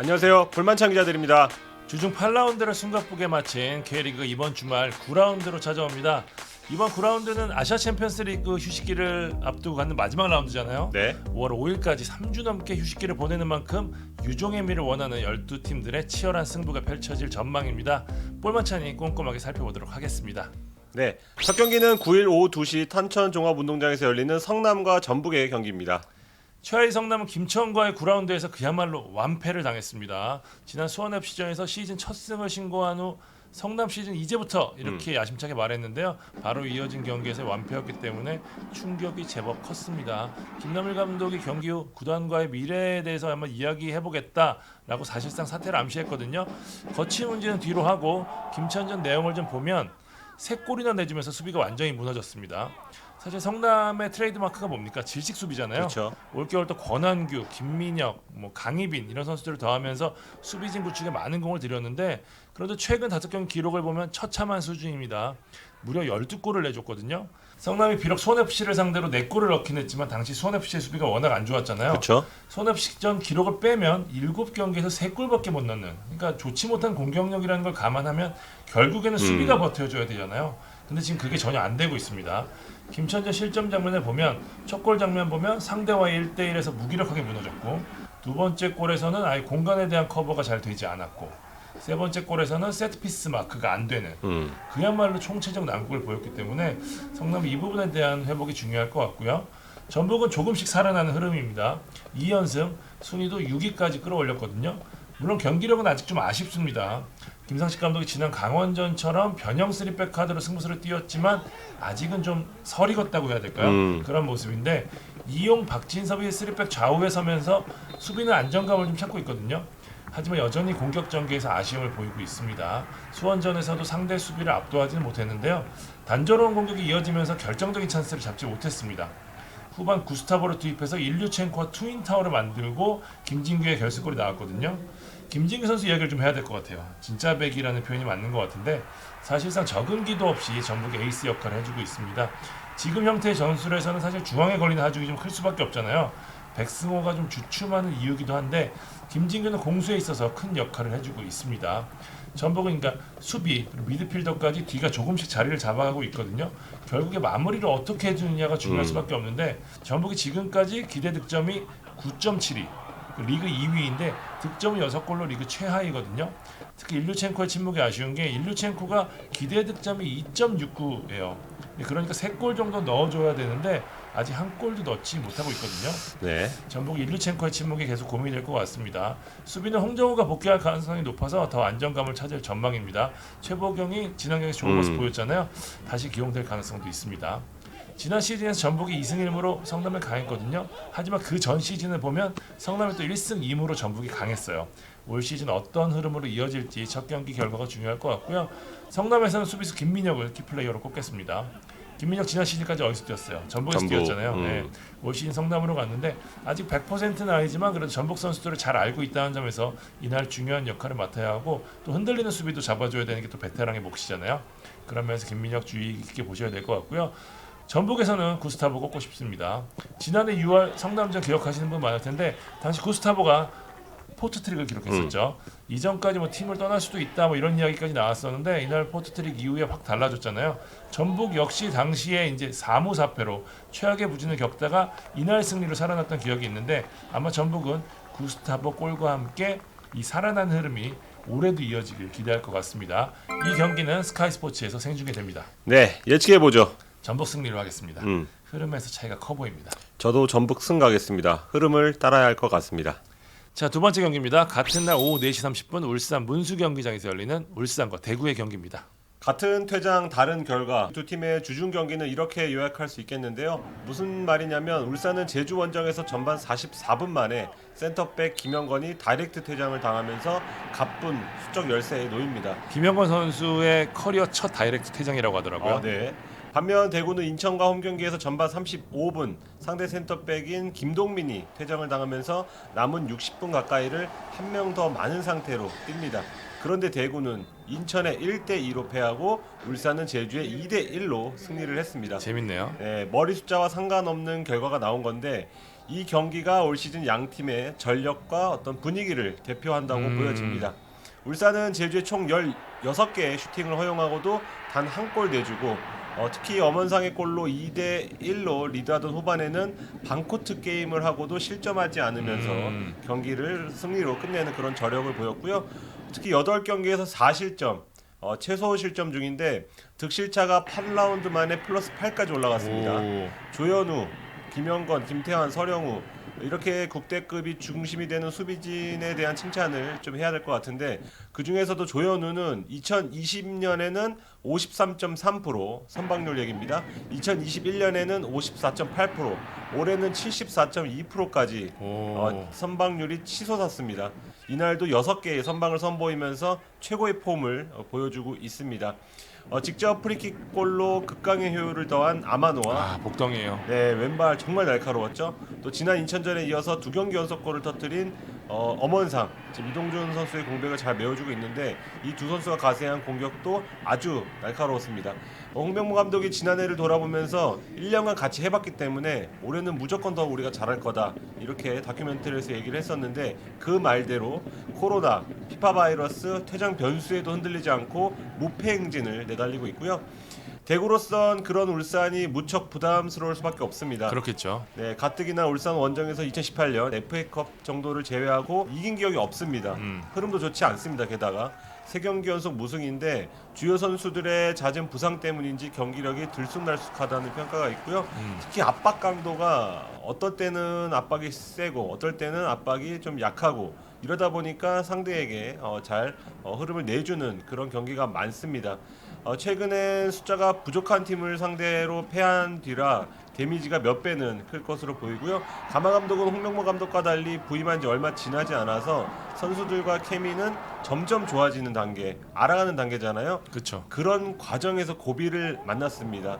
안녕하세요. 불만찬 기자들입니다. 주중 8라운드를 숨가쁘게 마친 K리그 이번 주말 9라운드로 찾아옵니다. 이번 9라운드는 아시아 챔피언스 리그 휴식기를 앞두고 갖는 마지막 라운드잖아요. 네. 5월 5일까지 3주 넘게 휴식기를 보내는 만큼 유종의 미를 원하는 12팀들의 치열한 승부가 펼쳐질 전망입니다. 볼만찬이 꼼꼼하게 살펴보도록 하겠습니다. 네. 첫 경기는 9일 오후 2시 탄천 종합운동장에서 열리는 성남과 전북의 경기입니다. 최하위 성남은 김천과의 9라운드에서 그야말로 완패를 당했습니다. 지난 수원FC전에서 시즌 첫 승을 신고한 후 성남 시즌 이제부터 이렇게 야심차게 말했는데요. 바로 이어진 경기에서 완패였기 때문에 충격이 제법 컸습니다. 김남일 감독이 경기 후 구단과의 미래에 대해서 한번 이야기해보겠다라고 사실상 사퇴를 암시했거든요. 거친 문제는 뒤로 하고 김천전 내용을 좀 보면 세 골이나 내주면서 수비가 완전히 무너졌습니다. 사실 성남의 트레이드 마크가 뭡니까? 질식 수비잖아요. 그렇죠. 올겨울 또 권한규, 김민혁, 뭐 강희빈 이런 선수들을 더하면서 수비진 구축에 많은 공을 들였는데 그래도 최근 다섯 경기 기록을 보면 처참한 수준입니다. 무려 12골을 내줬거든요. 성남이 비록 손FC를 상대로 4골을 넣긴 했지만 당시 손FC의 수비가 워낙 안 좋았잖아요. 그렇죠. 손FC전 기록을 빼면 7경기에서 3골밖에 못 넣는 그러니까 좋지 못한 공격력이라는 걸 감안하면 결국에는 수비가 버텨줘야 되잖아요. 근데 지금 그게 전혀 안 되고 있습니다. 김천전 실점 장면을 보면 첫 골 장면 보면 상대와의 1대1에서 무기력하게 무너졌고 두 번째 골에서는 아예 공간에 대한 커버가 잘 되지 않았고 세 번째 골에서는 세트피스 마크가 안 되는 음. 그야말로 총체적 난국을 보였기 때문에 성남이 이 부분에 대한 회복이 중요할 것 같고요. 전북은 조금씩 살아나는 흐름입니다. 2연승, 순위도 6위까지 끌어올렸거든요. 물론 경기력은 아직 좀 아쉽습니다. 김상식 감독이 지난 강원전처럼 변형 3백 카드로 승부수를 띄웠지만 아직은 좀 설익었다고 해야 될까요? 음. 그런 모습인데 이용 박진섭이 3백 좌우에 서면서 수비는 안정감을 좀 찾고 있거든요. 하지만 여전히 공격 전개에서 아쉬움을 보이고 있습니다. 수원전에서도 상대 수비를 압도하지는 못했는데요. 단조로운 공격이 이어지면서 결정적인 찬스를 잡지 못했습니다. 후반 구스타보를 투입해서 일류첸코와 투인타워를 만들고 김진규의 결승골이 나왔거든요. 김진규 선수 이야기를 좀 해야 될 것 같아요. 진짜 백이라는 표현이 맞는 것 같은데 사실상 적응기도 없이 전북의 에이스 역할을 해주고 있습니다. 지금 형태의 전술에서는 사실 중앙에 걸리는 하중이 좀 클 수밖에 없잖아요. 백승호가 좀 주춤하는 이유기도 한데 김진규는 공수에 있어서 큰 역할을 해주고 있습니다. 전북은 그러니까 수비 미드필더까지 뒤가 조금씩 자리를 잡아가고 있거든요. 결국에 마무리를 어떻게 해주느냐가 중요할 음. 수밖에 없는데 전북이 지금까지 기대 득점이 9.72 리그 2위인데 득점은 6골로 리그 최하위거든요. 특히 일류첸코의 침묵이 아쉬운 게 일류첸코가 기대 득점이 2.69예요. 그러니까 3골 정도 넣어줘야 되는데 아직 한 골도 넣지 못하고 있거든요. 네. 전북 일류첸코의 침묵이 계속 고민이 될 것 같습니다. 수비는 홍정우가 복귀할 가능성이 높아서 더 안정감을 찾을 전망입니다. 최보경이 지난 경기 좋은 모습 음. 보였잖아요. 다시 기용될 가능성도 있습니다. 지난 시즌에서 전북이 2승 1무로 성남을 강했거든요. 하지만 그 전 시즌을 보면 성남이 또 1승 2무로 전북이 강했어요. 올 시즌 어떤 흐름으로 이어질지 첫 경기 결과가 중요할 것 같고요. 성남에서는 수비수 김민혁을 키플레이어로 꼽겠습니다. 김민혁 지난 시즌까지 어디서 뛰었어요? 전북에서 전북, 뛰었잖아요. 음. 네. 올 시즌 성남으로 갔는데 아직 100%는 아니지만 그래도 전북 선수들을 잘 알고 있다는 점에서 이날 중요한 역할을 맡아야 하고 또 흔들리는 수비도 잡아줘야 되는 게 또 베테랑의 몫이잖아요. 그런 면에서 김민혁 주의 깊게 보셔야 될 것 같고요. 전북에서는 구스타보 꼽고 싶습니다. 지난해 6월 성남전 기억하시는 분 많을 텐데 당시 구스타보가 포트트릭을 기록했었죠. 이전까지 뭐 팀을 떠날 수도 있다 뭐 이런 이야기까지 나왔었는데 이날 포트트릭 이후에 확 달라졌잖아요. 전북 역시 당시에 이제 4무 4패로 최악의 부진을 겪다가 이날 승리로 살아났던 기억이 있는데 아마 전북은 구스타보 골과 함께 이 살아난 흐름이 올해도 이어지길 기대할 것 같습니다. 이 경기는 스카이 스포츠에서 생중계 됩니다. 네. 예측해 보죠. 전북 승리로 하겠습니다. 음. 흐름에서 차이가 커 보입니다. 저도 전북 승 가겠습니다. 흐름을 따라야 할 것 같습니다. 자, 두 번째 경기입니다. 같은 날 오후 4시 30분 울산 문수 경기장에서 열리는 울산과 대구의 경기입니다. 같은 퇴장 다른 결과 두 팀의 주중 경기는 이렇게 요약할 수 있겠는데요. 무슨 말이냐면 울산은 제주 원정에서 전반 44분 만에 센터백 김영건이 다이렉트 퇴장을 당하면서 가쁜 수적 열세에 놓입니다. 김영건 선수의 커리어 첫 다이렉트 퇴장이라고 하더라고요. 아, 네. 반면 대구는 인천과 홈 경기에서 전반 35분 상대 센터백인 김동민이 퇴장을 당하면서 남은 60분 가까이를 한 명 더 많은 상태로 뜁니다. 그런데 대구는 인천에 1대 2로 패하고 울산은 제주에 2대 1로 승리를 했습니다. 재밌네요. 네, 머리 숫자와 상관없는 결과가 나온 건데 이 경기가 올 시즌 양 팀의 전력과 어떤 분위기를 대표한다고 음. 보여집니다. 울산은 제주에 총 16개의 슈팅을 허용하고도 단 한 골 내주고 어, 특히 엄원상의 골로 2대 1로 리드하던 후반에는 반코트 게임을 하고도 실점하지 않으면서 음. 경기를 승리로 끝내는 그런 저력을 보였고요. 특히 8경기에서 4실점, 어, 최소 실점 중인데 득실차가 8라운드 만에 플러스 8까지 올라갔습니다. 오. 조현우, 김영건, 김태환, 서령우 이렇게 국대급이 중심이 되는 수비진에 대한 칭찬을 좀 해야 될 것 같은데 그 중에서도 조현우는 2020년에는 53.3% 선방률 얘기입니다. 2021년에는 54.8%, 올해는 74.2%까지 오. 어, 선방률이 치솟았습니다. 이날도 6개의 선방을 선보이면서 최고의 폼을 어, 보여주고 있습니다. 어, 직접 프리킥 골로 극강의 효율을 더한 아마노와 아 복덩이에요. 네 왼발 정말 날카로웠죠. 또 지난 인천전에 이어서 두 경기 연속 골을 터뜨린 어, 엄원상 지금 이동준 선수의 공백을 잘 메워주고 있는데 이 두 선수가 가세한 공격도 아주 날카로웠습니다. 어, 홍명보 감독이 지난해를 돌아보면서 1년간 같이 해봤기 때문에 올해는 무조건 더 우리가 잘할 거다 이렇게 다큐멘터리에서 얘기를 했었는데 그 말대로 코로나, 피파 바이러스, 퇴장 변수에도 흔들리지 않고 무패 행진을 내달리고 있고요. 대구로선 그런 울산이 무척 부담스러울 수밖에 없습니다. 그렇겠죠. 네, 가뜩이나 울산 원정에서 2018년 FA컵 정도를 제외하고 이긴 기억이 없습니다. 음. 흐름도 좋지 않습니다. 게다가 세 경기 연속 무승인데 주요 선수들의 잦은 부상 때문인지 경기력이 들쑥날쑥하다는 평가가 있고요. 음. 특히 압박 강도가 어떨 때는 압박이 세고 어떨 때는 압박이 좀 약하고 이러다 보니까 상대에게 어, 잘 어, 흐름을 내주는 그런 경기가 많습니다. 어, 최근엔 숫자가 부족한 팀을 상대로 패한 뒤라 데미지가 몇 배는 클 것으로 보이고요. 가마 감독은 홍명보 감독과 달리 부임한 지 얼마 지나지 않아서 선수들과 케미는 점점 좋아지는 단계, 알아가는 단계잖아요. 그렇죠. 그런 과정에서 고비를 만났습니다.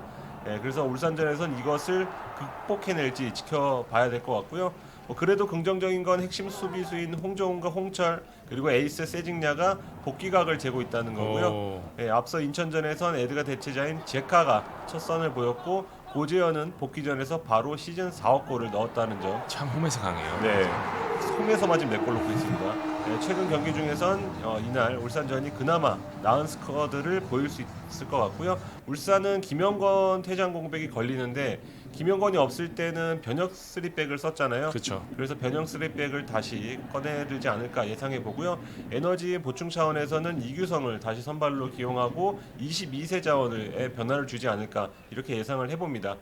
예, 그래서 울산전에선 이것을 극복해낼지 지켜봐야 될 것 같고요. 뭐 그래도 긍정적인 건 핵심 수비수인 홍정훈과 홍철 그리고 에이스 세징야가 복귀각을 재고 있다는 거고요. 오. 예, 앞서 인천전에선 에드가 대체자인 제카가 첫 선을 보였고 고재현은 복귀전에서 바로 시즌 4억 골을 넣었다는 점. 참 홈에서 강해요. 네, 홈에서만 지금 4골 넣고 있습니다. 네, 최근 경기 중에선 어, 이날 울산전이 그나마 나은 스쿼드를 보일 수 있을 것 같고요. 울산은 김영건 퇴장 공백이 걸리는데 김영건이 없을 때는 변혁 3백을 썼잖아요. 그렇죠. 그래서 변형 3백을 다시 꺼내들지 않을까 예상해 보고요. 에너지 보충 차원에서는 이규성을 다시 선발로 기용하고 22세 자원을 변화를 주지 않을까 이렇게 예상을 해봅니다.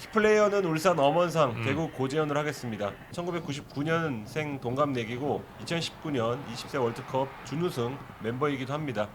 키플레이어는 울산 엄원상 음. 대구 고재현을 하겠습니다. 1999년생 동갑내기고 2019년 20세 월드컵 준우승 멤버이기도 합니다.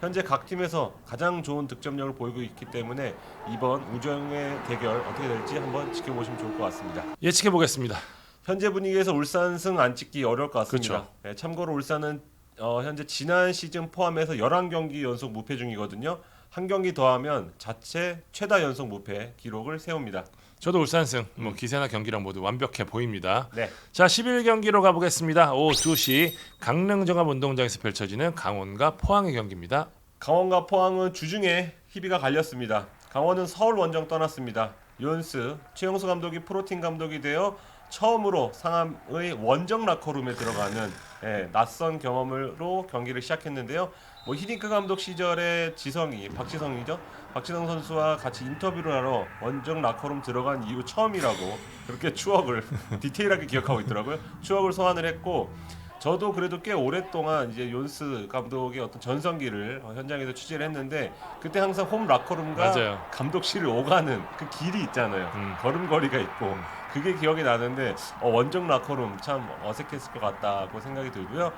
현재 각 팀에서 가장 좋은 득점력을 보이고 있기 때문에 이번 우정의 대결 어떻게 될지 한번 지켜보시면 좋을 것 같습니다. 예측해 보겠습니다. 현재 분위기에서 울산 승 안 찍기 어려울 것 같습니다. 그렇죠. 네, 참고로 울산은 어, 현재 지난 시즌 포함해서 11경기 연속 무패 중이거든요. 한 경기 더하면 자체 최다 연속 무패 기록을 세웁니다. 저도 울산승, 음. 뭐 기세나 경기랑 모두 완벽해 보입니다. 네. 자, 11경기로 가보겠습니다. 오후 2시 강릉 정합 운동장에서 펼쳐지는 강원과 포항의 경기입니다. 강원과 포항은 주중에 희비가 갈렸습니다. 강원은 서울 원정 떠났습니다. 윤스 최영수 감독이 프로팀 감독이 되어 처음으로 상암의 원정 라커룸에 들어가는 예, 낯선 경험으로 경기를 시작했는데요. 뭐 히딩크 감독 시절에 지성이 박지성이죠. 박지성 선수와 같이 인터뷰를 하러 원정 라커룸 들어간 이후 처음이라고 그렇게 추억을 디테일하게 기억하고 있더라고요. 추억을 소환을 했고 저도 그래도 꽤 오랫동안 이제 윤스 감독의 어떤 전성기를 어, 현장에서 취재를 했는데 그때 항상 홈 라커룸과 맞아요. 감독실을 오가는 그 길이 있잖아요. 음. 걸음걸이가 있고 그게 기억이 나는데 어, 원정 라커룸 참 어색했을 것 같다고 생각이 들고요.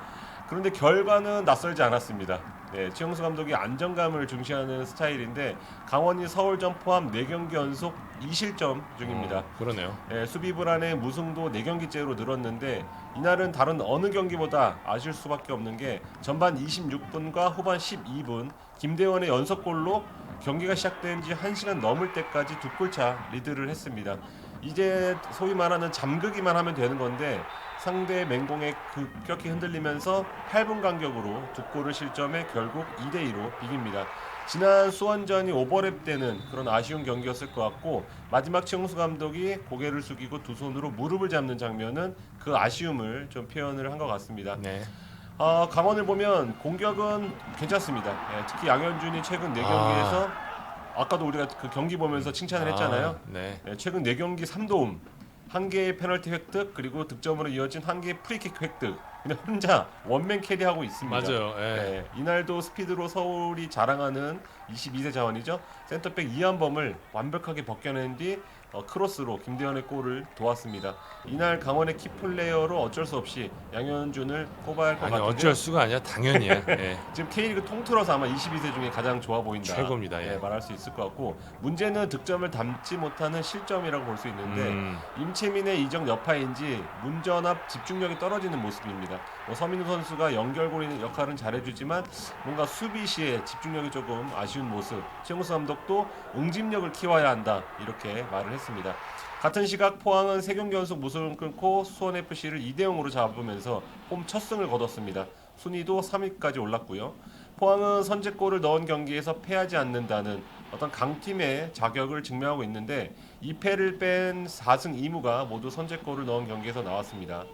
그런데 결과는 낯설지 않았습니다. 네, 최영수 감독이 안정감을 중시하는 스타일인데 강원이 서울전 포함 4경기 연속 2실점 중입니다. 어, 그러네요. 예, 수비 불안의 무승도 4경기째로 늘었는데 이날은 다른 어느 경기보다 아실 수밖에 없는 게 전반 26분과 후반 12분 김대원의 연속골로 경기가 시작된 지 1시간 넘을 때까지 두 골차 리드를 했습니다. 이제 소위 말하는 잠그기만 하면 되는 건데 상대 맹공에 급격히 흔들리면서 8분 간격으로 두 골을 실점해 결국 2대 2로 비깁니다. 지난 수원전이 오버랩 되는 그런 아쉬운 경기였을 것 같고 마지막 최용수 감독이 고개를 숙이고 두 손으로 무릎을 잡는 장면은 그 아쉬움을 좀 표현을 한 것 같습니다. 네. 어, 강원을 보면 공격은 괜찮습니다. 예, 특히 양현준이 최근 4경기에서 아. 까도 우리가 그 경기 보면서 칭찬을 했잖아요. 아, 네. 예, 최근 4경기 3도움, 한 개의 페널티 획득, 그리고 득점으로 이어진 한 개의 프리킥 획득. 그냥 혼자 원맨 캐리하고 있습니다. 맞아요. 예. 예, 이날도 스피드로 서울이 자랑하는 22세 자원이죠. 센터백 이한범을 완벽하게 벗겨낸 뒤 어, 크로스로 김대현의 골을 도왔습니다. 이날 강원의 키플레이어로 어쩔 수 없이 양현준을 꼽아야 할 것 아니 같은데 어쩔 수가 아니야. 당연히야. 예. 지금 K리그 통틀어서 아마 22세 중에 가장 좋아 보인다. 최고입니다, 예. 말할 수 있을 것 같고 문제는 득점을 담지 못하는 실점이라고 볼 수 있는데 음, 임채민의 이적 여파인지 문전 앞 집중력이 떨어지는 모습입니다. 뭐 서민우 선수가 연결고리 역할은 잘해주지만 뭔가 수비 시에 집중력이 조금 아쉬운 모습. 최용수 감독도 응집력을 키워야 한다 이렇게 말을 했습니다. 같은 시각 포항은 세 경기 연속 무승을 끊고 수원 FC를 2대 0으로 잡으면서 홈 첫 승을 거뒀습니다. 순위도 3위까지 올랐고요. 포항은 선제골을 넣은 경기에서 패하지 않는다는 어떤 강팀의 자격을 증명하고 있는데 2패를 뺀 4승 2무가 모두 선제골을 넣은 경기에서 나왔습니다.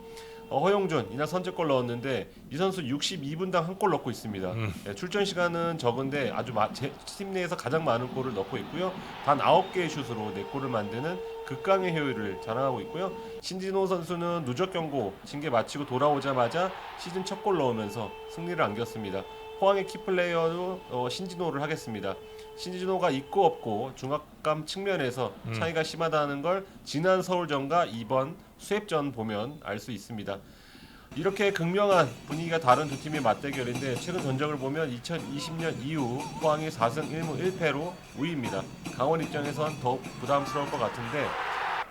어, 허용준 이날 선제골 넣었는데 이 선수 62분당 한 골 넣고 있습니다. 음. 예, 출전 시간은 적은데 아주 마, 제, 팀 내에서 가장 많은 골을 넣고 있고요. 단 9개의 슛으로 4골을 만드는 극강의 효율을 자랑하고 있고요. 신진호 선수는 누적 경고 징계 마치고 돌아오자마자 시즌 첫 골 넣으면서 승리를 안겼습니다. 포항의 키플레이어도 어, 신진호를 하겠습니다. 신진호가 있고 없고 중압감 측면에서 음. 차이가 심하다는 걸 지난 서울전과 이번 수협전 보면 알 수 있습니다. 이렇게 극명한 분위기가 다른 두 팀의 맞대결인데 최근 전적을 보면 2020년 이후 포항이 4승 1무 1패로 우위입니다. 강원 입장에선 더 부담스러울 것 같은데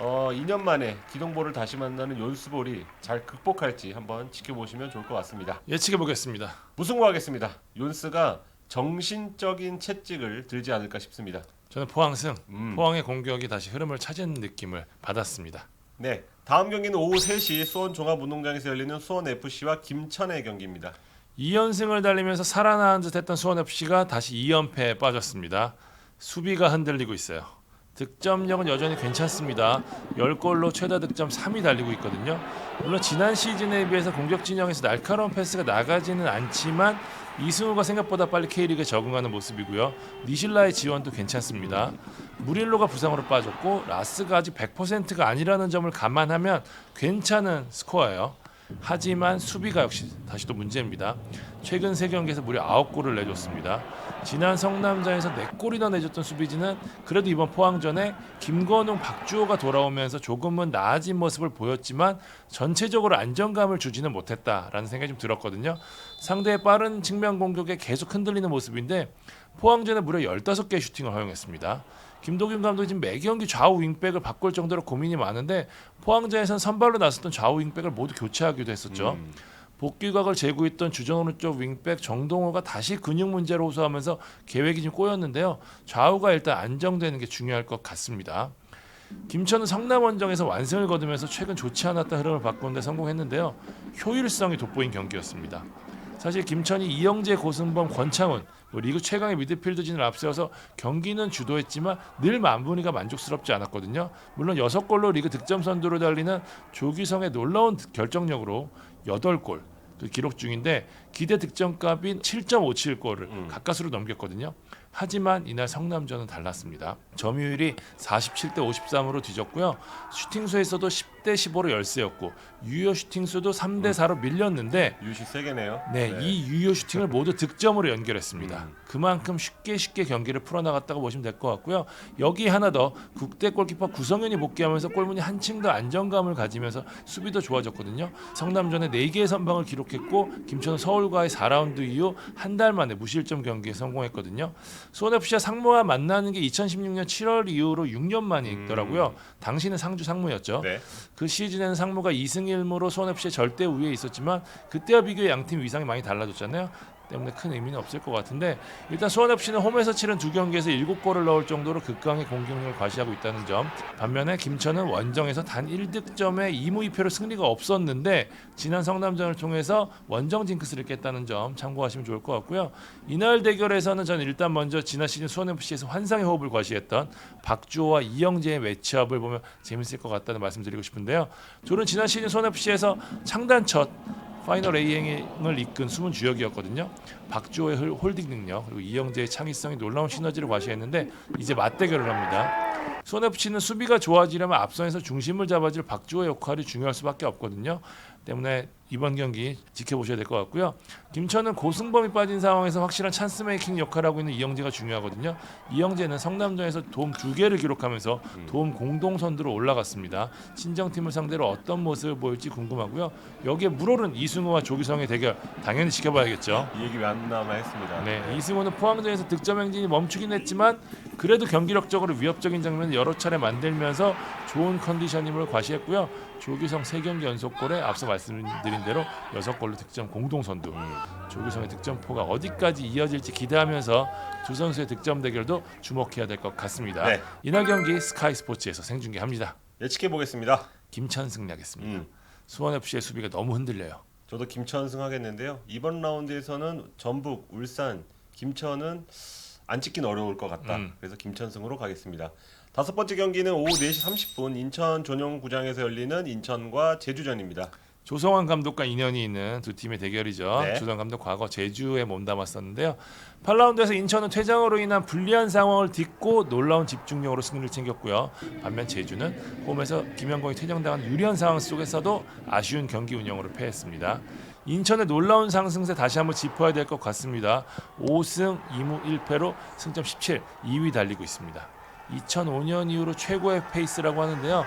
어, 2년 만에 기동볼을 다시 만나는 연수볼이 잘 극복할지 한번 지켜보시면 좋을 것 같습니다. 예측해 보겠습니다. 무승부하겠습니다. 윤스가 정신적인 채찍을 들지 않을까 싶습니다. 저는 포항승. 음. 포항의 공격이 다시 흐름을 찾은 느낌을 받았습니다. 네, 다음 경기는 오후 3시 수원 종합운동장에서 열리는 수원 FC와 김천의 경기입니다. 2연승을 달리면서 살아나는 듯했던 수원 FC가 다시 2연패에 빠졌습니다. 수비가 흔들리고 있어요. 득점력은 여전히 괜찮습니다. 10골로 최다 득점 3위 달리고 있거든요. 물론 지난 시즌에 비해서 공격 진영에서 날카로운 패스가 나가지는 않지만 이승우가 생각보다 빨리 K리그에 적응하는 모습이고요. 니실라의 지원도 괜찮습니다. 무릴로가 부상으로 빠졌고 라스가 아직 100%가 아니라는 점을 감안하면 괜찮은 스코어예요. 하지만 수비가 역시 다시 또 문제입니다. 최근 세 경기에서 무려 9골을 내줬습니다. 지난 성남전에서 4골이나 내줬던 수비진은 그래도 이번 포항전에 김건웅, 박주호가 돌아오면서 조금은 나아진 모습을 보였지만 전체적으로 안정감을 주지는 못했다라는 생각이 좀 들었거든요. 상대의 빠른 측면 공격에 계속 흔들리는 모습인데 포항전에 무려 15개의 슈팅을 허용했습니다. 김도균 감독이 지금 매 경기 좌우 윙백을 바꿀 정도로 고민이 많은데 포항전에선 선발로 나섰던 좌우 윙백을 모두 교체하기도 했었죠. 음. 복귀각을 제구했던 주전 오른쪽 윙백 정동호가 다시 근육 문제로 호소하면서 계획이 좀 꼬였는데요. 좌우가 일단 안정되는 게 중요할 것 같습니다. 김천은 성남 원정에서 완승을 거두면서 최근 좋지 않았던 흐름을 바꾸는데 성공했는데요. 효율성이 돋보인 경기였습니다. 사실 김천이 이영재, 고승범, 권창훈 뭐 리그 최강의 미드필더진을 앞세워서 경기는 주도했지만 늘 만분위가 만족스럽지 않았거든요. 물론 6골로 리그 득점 선두로 달리는 조기성의 놀라운 결정력으로 8골 그 기록 중인데 기대 득점값인 7.57골을 음. 가까스로 넘겼거든요. 하지만 이날 성남전은 달랐습니다. 점유율이 47대 53으로 뒤졌고요. 슈팅 수에서도 10대 15로 열세였고 유효 슈팅 수도 3대 4로 밀렸는데 유시 세 개네요. 네, 이 유효 슈팅을 모두 득점으로 연결했습니다. 음. 그만큼 쉽게 쉽게 경기를 풀어나갔다고 보시면 될 것 같고요. 여기 하나 더 국대 골키퍼 구성현이 복귀하면서 골문이 한층 더 안정감을 가지면서 수비도 좋아졌거든요. 성남전에 4개의 선방을 기록했고 김천은 서울과의 4라운드 이후 한 달 만에 무실점 경기에 성공했거든요. 수원FC와 상무와 만나는 게 2016년 7월 이후로 6년 만이더라고요. 당시는 상주 상무였죠. 네. 그 시즌에는 상무가 2승 1무로 수원FC의 절대 우위에 있었지만 그때와 비교해 양팀 위상이 많이 달라졌잖아요. 때문에 큰 의미는 없을 것 같은데 일단 수원 FC는 홈에서 치른 두 경기에서 7골을 넣을 정도로 극강의 공격력을 과시하고 있다는 점. 반면에 김천은 원정에서 단 1득점에 2무 2패로 승리가 없었는데 지난 성남전을 통해서 원정 징크스를 깼다는 점 참고하시면 좋을 것 같고요. 이날 대결에서는 저는 일단 먼저 지난 시즌 수원 FC에서 환상의 호흡을 과시했던 박주호와 이영재의 매치업을 보면 재밌을 것 같다는 말씀드리고 싶은데요. 둘은 지난 시즌 수원 FC에서 창단 첫 파이널 A행을 이끈 숨은 주역이었거든요. 박주호의 홀- 홀딩 능력 그리고 이영재의 창의성이 놀라운 시너지를 과시했는데 이제 맞대결을 합니다. 수원 FC는 수비가 좋아지려면 앞선에서 중심을 잡아줄 박주호의 역할이 중요할 수밖에 없거든요. 때문에 이번 경기 지켜보셔야 될 것 같고요. 김천은 고승범이 빠진 상황에서 확실한 찬스 메이킹 역할을 하고 있는 이영재가 중요하거든요. 이영재는 성남전에서 도움 두 개를 기록하면서 도움 공동 선두로 올라갔습니다. 친정팀을 상대로 어떤 모습을 보일지 궁금하고요. 여기에 물오른 이승우와 조기성의 대결 당연히 지켜봐야겠죠. 이 얘기 왜 안 나마 했습니다. 네, 이승우는 포항전에서 득점 행진이 멈추긴 했지만 그래도 경기력적으로 위협적인 장면을 여러 차례 만들면서 좋은 컨디션임을 과시했고요. 조규성 세 경기 연속골에 앞서 말씀드린 대로 여섯 골로 득점 공동 선두. 조규성의 득점포가 어디까지 이어질지 기대하면서 두 선수의 득점 대결도 주목해야 될 것 같습니다. 네. 이날 경기 스카이 스포츠에서 생중계합니다. 예측해 보겠습니다. 김천 승리하겠습니다. 음. 수원 FC의 수비가 너무 흔들려요. 저도 김천승 하겠는데요. 이번 라운드에서는 전북, 울산, 김천은 안 찍긴 어려울 것 같다. 음. 그래서 김천승으로 가겠습니다. 다섯 번째 경기는 오후 4시 30분 인천 전용구장에서 열리는 인천과 제주전입니다. 조성환 감독과 인연이 있는 두 팀의 대결이죠. 네. 조성환 감독 과거 제주에 몸담았었는데요. 8라운드에서 인천은 퇴장으로 인한 불리한 상황을 딛고 놀라운 집중력으로 승리를 챙겼고요. 반면 제주는 홈에서 김영건이 퇴장당한 유리한 상황 속에서도 아쉬운 경기 운영으로 패했습니다. 인천의 놀라운 상승세 다시 한번 짚어야 될 것 같습니다. 5승 2무 1패로 승점 17, 2위 달리고 있습니다. 2005년 이후로 최고의 페이스라고 하는데요.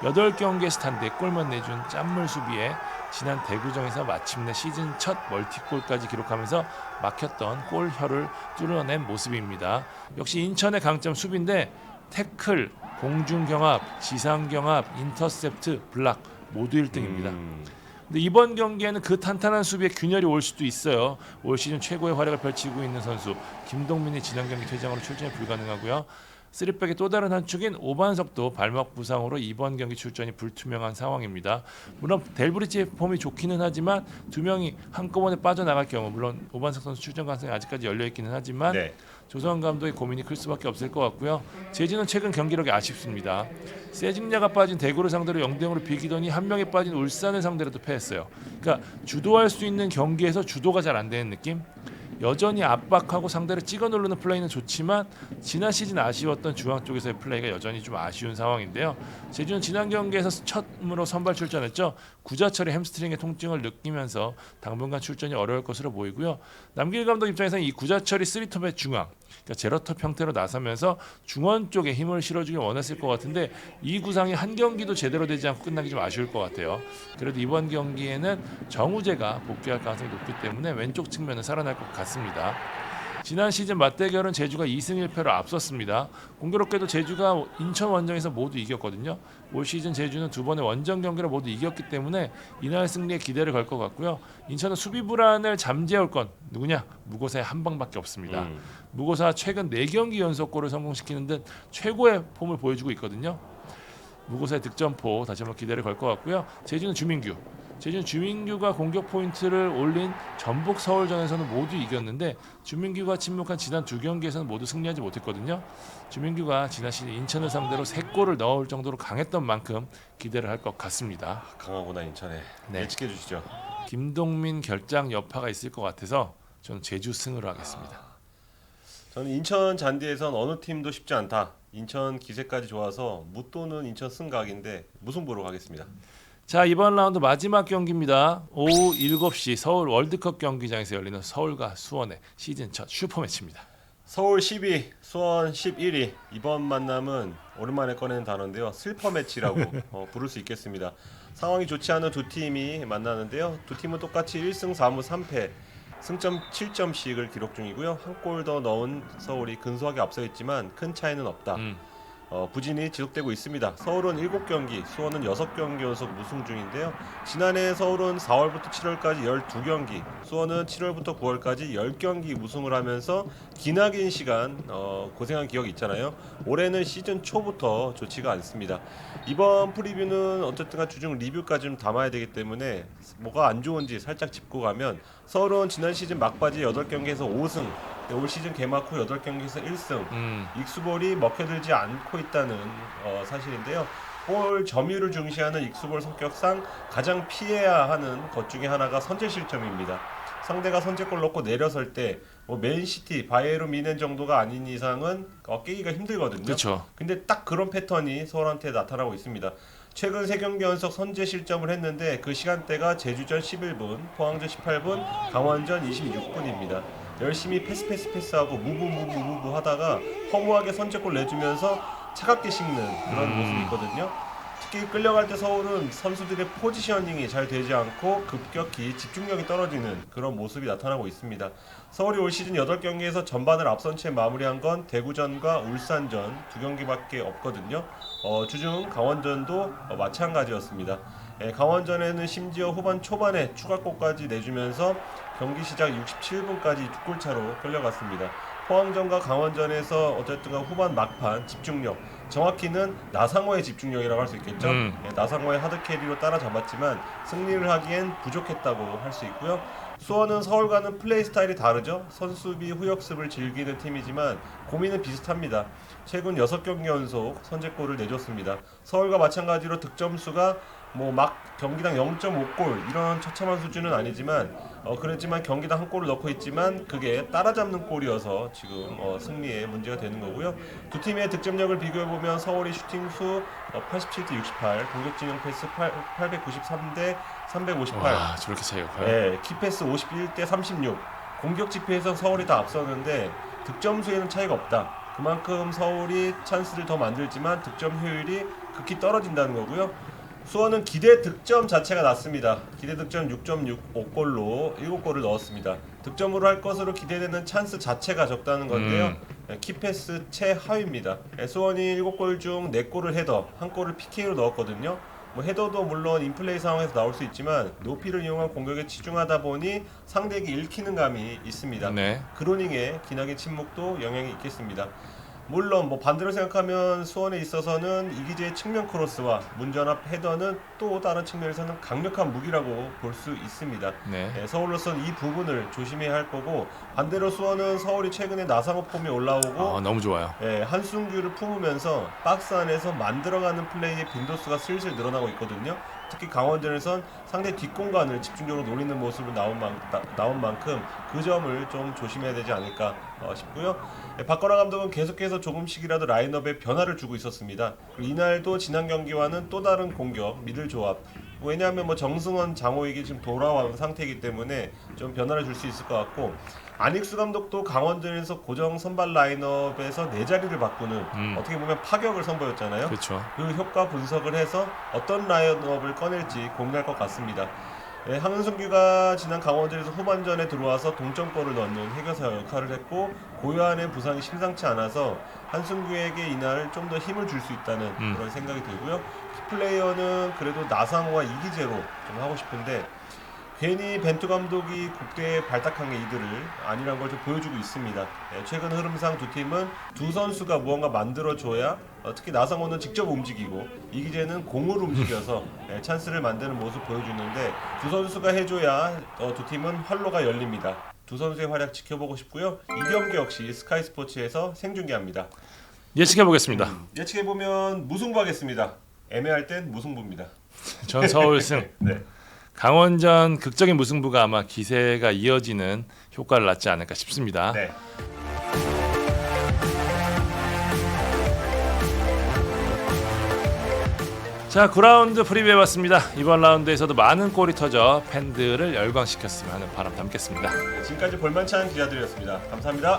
8경기에서 단 4골만 내준 짠물 수비에 지난 대구정에서 마침내 시즌 첫 멀티골까지 기록하면서 막혔던 골혀를 뚫어낸 모습입니다. 역시 인천의 강점 수비인데 태클, 공중경합, 지상경합, 인터셉트, 블락 모두 1등입니다. 음, 근데 이번 경기에는 그 탄탄한 수비에 균열이 올 수도 있어요. 올 시즌 최고의 활약을 펼치고 있는 선수 김동민이 지난 경기 퇴장으로 출전이 불가능하고요. 쓰리백의 또 다른 한 축인 오반석도 발목 부상으로 이번 경기 출전이 불투명한 상황입니다. 물론 델브리치의 폼이 좋기는 하지만 두 명이 한꺼번에 빠져나갈 경우 물론 오반석 선수 출전 가능성이 아직까지 열려 있기는 하지만 네. 조성환 감독의 고민이 클 수밖에 없을 것 같고요. 제주는 최근 경기력이 아쉽습니다. 세징야가 빠진 대구를 상대로 0대 0으로 비기더니 한 명이 빠진 울산을 상대로 도 패했어요. 그러니까 주도할 수 있는 경기에서 주도가 잘 안 되는 느낌. 여전히 압박하고 상대를 찍어 누르는 플레이는 좋지만 지난 시즌 아쉬웠던 중앙 쪽에서의 플레이가 여전히 좀 아쉬운 상황인데요. 제주는 지난 경기에서 처음으로 선발 출전했죠. 구자철이 햄스트링의 통증을 느끼면서 당분간 출전이 어려울 것으로 보이고요. 남길 감독 입장에서는 이 구자철이 쓰리톱의 중앙, 그러니까 제로톱 형태로 나서면서 중원 쪽에 힘을 실어주길 원했을 것 같은데 이 구상이 한 경기도 제대로 되지 않고 끝나기 좀 아쉬울 것 같아요. 그래도 이번 경기에는 정우재가 복귀할 가능성이 높기 때문에 왼쪽 측면은 살아날 것 같습니다. 지난 시즌 맞대결은 제주가 2승 1패로 앞섰습니다. 공교롭게도 제주가 인천 원정에서 모두 이겼거든요. 올 시즌 제주는 두 번의 원정 경기를 모두 이겼기 때문에 이날 승리에 기대를 걸 것 같고요. 인천은 수비 불안을 잠재울 건 누구냐? 무고사의 한 방밖에 없습니다. 음. 무고사 최근 4경기 연속골을 성공시키는 듯 최고의 폼을 보여주고 있거든요. 무고사의 득점포 다시 한번 기대를 걸 것 같고요. 제주는 주민규. 제주는 주민규가 공격 포인트를 올린 전북 서울전에서는 모두 이겼는데 주민규가 침묵한 지난 두 경기에서는 모두 승리하지 못했거든요. 주민규가 지난 시즌 인천을 상대로 3골을 넣을 정도로 강했던 만큼 기대를 할 것 같습니다. 강하구나 인천에. 네. 예측해 주시죠. 김동민 결장 여파가 있을 것 같아서 저는 제주 승으로 하겠습니다. 저는 인천 잔디에선 어느 팀도 쉽지 않다. 인천 기세까지 좋아서 무또는 인천 승각인데 무승부로 가겠습니다. 자 이번 라운드 마지막 경기입니다. 오후 7시 서울 월드컵 경기장에서 열리는 서울과 수원의 시즌 첫 슈퍼매치입니다. 서울 12, 수원 11위. 이번 만남은 오랜만에 꺼내는 단어인데요. 슬퍼 매치라고 어, 부를 수 있겠습니다. 상황이 좋지 않은 두 팀이 만나는데요. 두 팀은 똑같이 1승 4무 3패. 승점 7점씩을 기록 중이고요. 한 골 더 넣은 서울이 근소하게 앞서 있지만 큰 차이는 없다. 음, 어, 부진이 지속되고 있습니다. 서울은 7경기, 수원은 6경기 연속 무승 중인데요. 지난해 서울은 4월부터 7월까지 12경기, 수원은 7월부터 9월까지 10경기 무승을 하면서 기나긴 시간 어, 고생한 기억이 있잖아요. 올해는 시즌 초부터 좋지가 않습니다. 이번 프리뷰는 어쨌든 주중 리뷰까지 좀 담아야 되기 때문에 뭐가 안 좋은지 살짝 짚고 가면 서울은 지난 시즌 막바지 8경기에서 5승, 올 시즌 개막 후 8경기에서 1승, 음. 익수볼이 먹혀들지 않고 있다는 어, 사실인데요. 볼 점유율을 중시하는 익수볼 성격상 가장 피해야 하는 것 중에 하나가 선제 실점입니다. 상대가 선제골 넣고 내려설 때 뭐 맨시티, 바이에른 미넨 정도가 아닌 이상은 어, 깨기가 힘들거든요. 그렇죠. 근데 딱 그런 패턴이 서울한테 나타나고 있습니다. 최근 세 경기 연속 선제 실점을 했는데 그 시간대가 제주전 11분, 포항전 18분, 강원전 26분입니다. 열심히 패스 패스 패스하고 무브 무브 무브 하다가 허무하게 선제골 내주면서 차갑게 식는 그런 음. 모습이 있거든요. 특히 끌려갈 때 서울은 선수들의 포지셔닝이 잘 되지 않고 급격히 집중력이 떨어지는 그런 모습이 나타나고 있습니다. 서울이 올 시즌 8경기에서 전반을 앞선 채 마무리한 건 대구전과 울산전 두 경기밖에 없거든요. 어, 주중 강원전도 어, 마찬가지였습니다. 예, 강원전에는 심지어 후반 초반에 추가골까지 내주면서 경기 시작 67분까지 6골 차로 끌려갔습니다. 포항전과 강원전에서 어쨌든 간 후반 막판 집중력 정확히는 나상호의 집중력이라고 할 수 있겠죠. 음. 예, 나상호의 하드캐리로 따라잡았지만 승리를 하기엔 부족했다고 할 수 있고요. 수원은 서울과는 플레이 스타일이 다르죠. 선수비 후역습을 즐기는 팀이지만 고민은 비슷합니다. 최근 6경기 연속 선제골을 내줬습니다. 서울과 마찬가지로 득점수가 뭐 막 경기당 0.5골 이런 처참한 수준은 아니지만 어 그랬지만 경기당 한 골을 넣고 있지만 그게 따라잡는 골이어서 지금 어 승리에 문제가 되는 거고요. 두 팀의 득점력을 비교해 보면 서울이 슈팅 수 87대 68, 공격 진영 패스 893대 358. 와 저렇게 차이가 커요. 네, 키패스 51대 36. 공격 지표에서 서울이 다 앞서는데 득점 수에는 차이가 없다. 그만큼 서울이 찬스를 더 만들지만 득점 효율이 극히 떨어진다는 거고요. 수원은 기대 득점 자체가 낮습니다. 기대 득점 6.65골로 7골을 넣었습니다. 득점으로 할 것으로 기대되는 찬스 자체가 적다는 건데요. 네, 키패스 최하위입니다. 네, 수원이 7골 중 4골을 헤더, 1골을 PK로 넣었거든요. 뭐 헤더도 물론 인플레이 상황에서 나올 수 있지만 높이를 이용한 공격에 치중하다 보니 상대에게 읽히는 감이 있습니다. 네. 그로닝의 기나긴 침묵도 영향이 있겠습니다. 물론 뭐 반대로 생각하면 수원에 있어서는 이기재의 측면 크로스와 문전압 헤더는 또 다른 측면에서는 강력한 무기라고 볼 수 있습니다. 네. 예, 서울로서는 이 부분을 조심해야 할 거고 반대로 수원은 서울이 최근에 나상호 폼이 올라오고 아 너무 좋아요. 예, 한순규를 품으면서 박스 안에서 만들어가는 플레이의 빈도수가 슬슬 늘어나고 있거든요. 특히 강원전에선 상대 뒷공간을 집중적으로 노리는 모습을 나온, 만, 나, 온 만큼 그 점을 좀 조심해야 되지 않을까 어, 싶고요. 예, 박건하 감독은 계속해서 조금씩이라도 라인업에 변화를 주고 있었습니다. 이날도 지난 경기와는 또 다른 공격, 미들 조합. 왜냐하면 뭐 정승원, 장호익이 지금 돌아온 상태이기 때문에 좀 변화를 줄 수 있을 것 같고 안익수 감독도 강원전에서 고정 선발 라인업에서 네 자리를 바꾸는 음. 어떻게 보면 파격을 선보였잖아요. 그렇죠. 그 효과 분석을 해서 어떤 라인업을 꺼낼지 고민할 것 같습니다. 네, 황은순규가 지난 강원전에서 후반전에 들어와서 동점골을 넣는 해결사 역할을 했고 고요한의 부상이 심상치 않아서 한순규에게 이날 좀 더 힘을 줄 수 있다는 음. 그런 생각이 들고요. 키플레이어는 그래도 나상호와 이기재로 좀 하고 싶은데 괜히 벤투 감독이 국대에 발탁한 게 이들을 아니란 걸 좀 보여주고 있습니다. 예, 최근 흐름상 두 팀은 두 선수가 무언가 만들어줘야 어, 특히 나상호는 직접 움직이고 이기재는 공을 움직여서 예, 찬스를 만드는 모습 보여주는데 두 선수가 해줘야 어, 두 팀은 활로가 열립니다. 두 선수의 활약 지켜보고 싶고요. 이 경기 역시 스카이 스포츠에서 생중계합니다. 예측해 보겠습니다. 예측해 보면 무승부 하겠습니다. 애매할 땐 무승부입니다. 전 서울승. 네. 강원전 극적인 무승부가 아마 기세가 이어지는 효과를 낳지 않을까 싶습니다. 네. 자, 9라운드 프리뷰해 봤습니다. 이번 라운드에서도 많은 골이 터져 팬들을 열광시켰으면 하는 바람 담겠습니다. 지금까지 볼만치 않은 기자들이었습니다. 감사합니다.